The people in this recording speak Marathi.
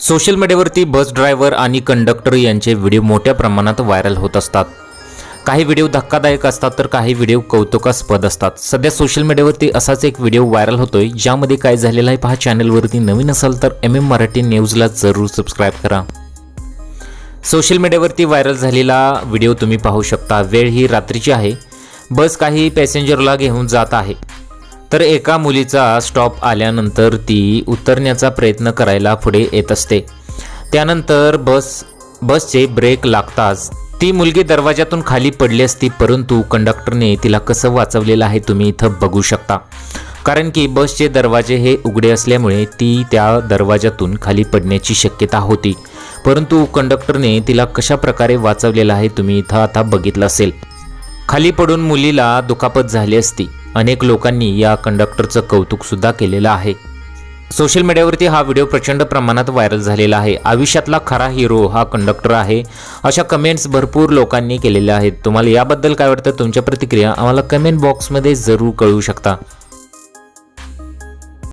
सोशल मीडियावरती बस ड्रायव्हर आणि कंडक्टर यांचे व्हिडिओ मोठ्या प्रमाणात व्हायरल होत असतात. काही व्हिडिओ धक्कादायक असतात तर काही व्हिडिओ कौतुकास्पद असतात. सध्या सोशल मीडियावरती असाच एक व्हिडिओ व्हायरल होतोय ज्यामध्ये काय झालेलं आहे पहा चॅनलवरती नवीन असाल तर एम एम मराठी न्यूजला जरूर सबस्क्राईब करा. सोशल मीडियावरती व्हायरल झालेला व्हिडिओ तुम्ही पाहू शकता. वेळ ही रात्रीची आहे. बस काही पॅसेंजरला घेऊन जात आहे. तर एका मुलीचा स्टॉप आल्यानंतर ती उतरण्याचा प्रयत्न करायला पुढे येत असते. त्यानंतर बस बसचे ब्रेक लागताच ती मुलगी दरवाजातून खाली पडली असती परंतु कंडक्टरने तिला कसं वाचवलेलं आहे तुम्ही इथं बघू शकता. कारण की बसचे दरवाजे हे उघडे असल्यामुळे ती त्या दरवाजातून खाली पडण्याची शक्यता होती. परंतु कंडक्टरने तिला कशा प्रकारे वाचवलेलं आहे तुम्ही इथं आता बघितलं असेल. खाली पडून मुलीला दुखापत झाली असती. अनेक लोकांनी या कंडक्टरचं कौतुक सुद्धा केलेलं आहे. सोशल मीडियावरती हा व्हिडिओ प्रचंड प्रमाणात व्हायरल झालेला आहे. आयुष्यातला खरा हिरो हा कंडक्टर आहे. अशा कमेंट्स भरपूर लोकांनी केलेल्या आहेत. तुम्हाला याबद्दल काय वाटतं? तुमच्या प्रतिक्रिया आम्हाला कमेंट बॉक्समध्ये जरूर कळवू शकता.